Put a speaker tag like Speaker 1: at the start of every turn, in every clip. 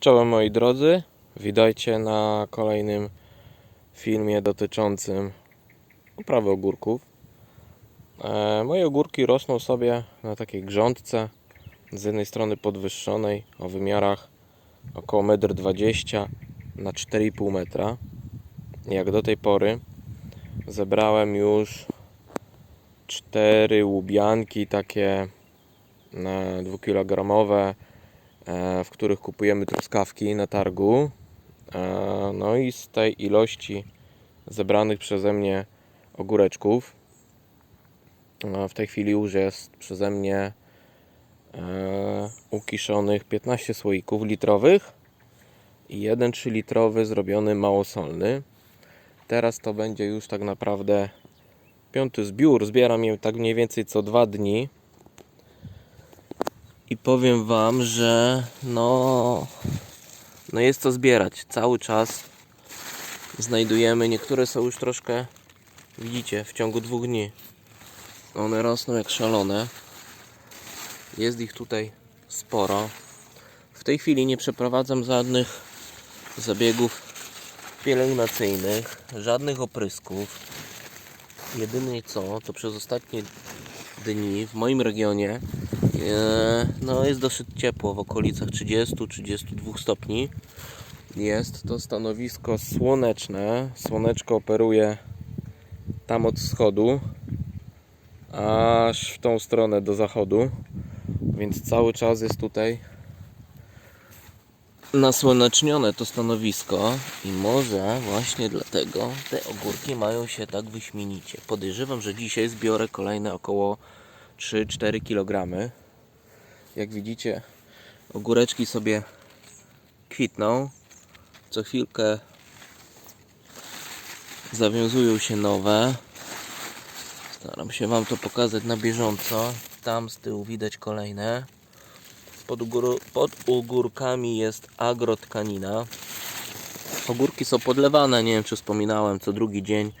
Speaker 1: Czołem moi drodzy, witajcie na kolejnym filmie dotyczącym uprawy ogórków. E, moje ogórki rosną sobie na takiej grządce, z jednej strony podwyższonej o wymiarach około 1,20 m na 4,5 metra. Jak do tej pory zebrałem już cztery łubianki takie e, dwukilogramowe e, w których kupujemy truskawki na targu. E, No i z tej ilości zebranych przeze mnie ogóreczków e, w tej chwili już jest przeze mnie e, ukiszonych 15 słoików litrowych i jeden 3 litrowy zrobiony małosolny. Teraz to będzie już tak naprawdę piąty zbiór. Zbieram je tak mniej więcej co dwa dni. I powiem wam, że no, no jest to zbierać. Cały czas znajdujemy. Niektóre są już troszkę, widzicie, w ciągu dwóch dni. One rosną jak szalone. Jest ich tutaj sporo. W tej chwili nie przeprowadzam żadnych zabiegów pielęgnacyjnych, żadnych oprysków. Jedyne co, to przez ostatnie dni w moim regionie e, no jest dosyć ciepło, w okolicach 30-32 stopni. Jest to stanowisko słoneczne. Słoneczko operuje tam od wschodu aż w tą stronę do zachodu, więc cały czas jest tutaj nasłonecznione to stanowisko i może właśnie dlatego te ogórki mają się tak wyśmienicie. Podejrzewam, że dzisiaj zbiorę kolejne około 3-4 kg. Jak widzicie, ogóreczki sobie kwitną. Co chwilkę zawiązują się nowe. Staram się Wam to pokazać na bieżąco. Tam z tyłu widać kolejne. Pod, ugór, pod ogórkami jest agrotkanina. Ogórki są podlewane, nie wiem czy wspominałem, co drugi dzień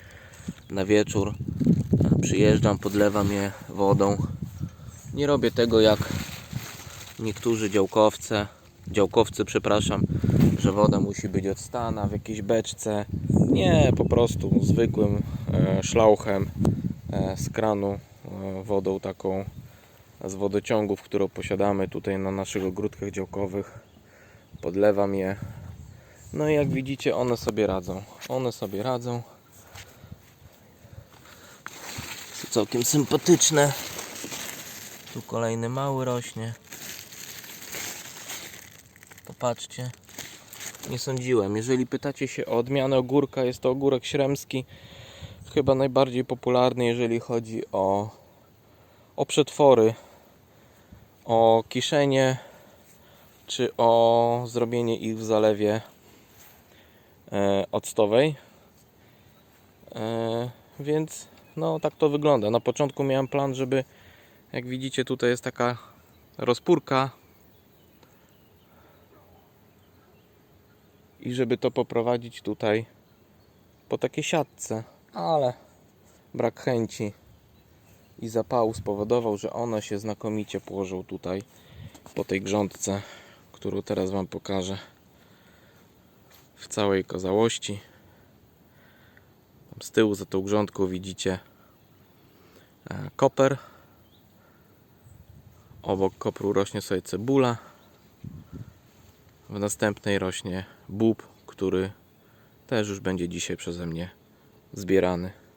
Speaker 1: na wieczór przyjeżdżam, podlewam je wodą. Nie robię tego jak niektórzy działkowcy, działkowcy, przepraszam, że woda musi być odstana w jakiejś beczce. Nie, po prostu zwykłym e, szlauchem e, z kranu, e, wodą taką z wodociągów, którą posiadamy tutaj na naszych ogródkach działkowych. Podlewam je. No i jak widzicie, one sobie radzą. One sobie radzą. Są całkiem sympatyczne. Tu kolejny mały rośnie. Popatrzcie. Nie sądziłem. Jeżeli pytacie się o odmianę ogórka, jest to ogórek śremski. Chyba najbardziej popularny, jeżeli chodzi o, o przetwory o kiszenie czy o zrobienie ich w zalewie e, octowej. E, więc no tak to wygląda. Na początku miałem plan, żeby jak widzicie tutaj jest taka rozpórka i żeby to poprowadzić tutaj po takiej siatce, ale brak chęci i zapału spowodował, że one się znakomicie położą tutaj po tej grządce, którą teraz Wam pokażę w całej kozałości. Tam z tyłu za tą grządką widzicie e, koper. Obok kopru rośnie sobie cebula. W następnej rośnie bób, który też już będzie dzisiaj przeze mnie zbierany.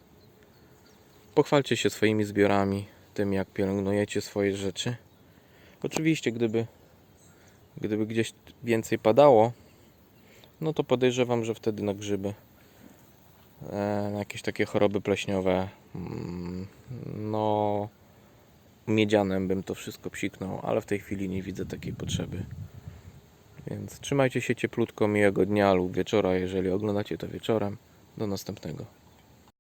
Speaker 1: Pochwalcie się swoimi zbiorami, tym jak pielęgnujecie swoje rzeczy. Oczywiście, gdyby, gdyby gdzieś więcej padało, no to podejrzewam, że wtedy na grzyby, e, na jakieś takie choroby pleśniowe, mm, no miedzianem bym to wszystko psiknął, ale w tej chwili nie widzę takiej potrzeby. Więc trzymajcie się cieplutko, miłego dnia lub wieczora, jeżeli oglądacie to wieczorem. Do następnego.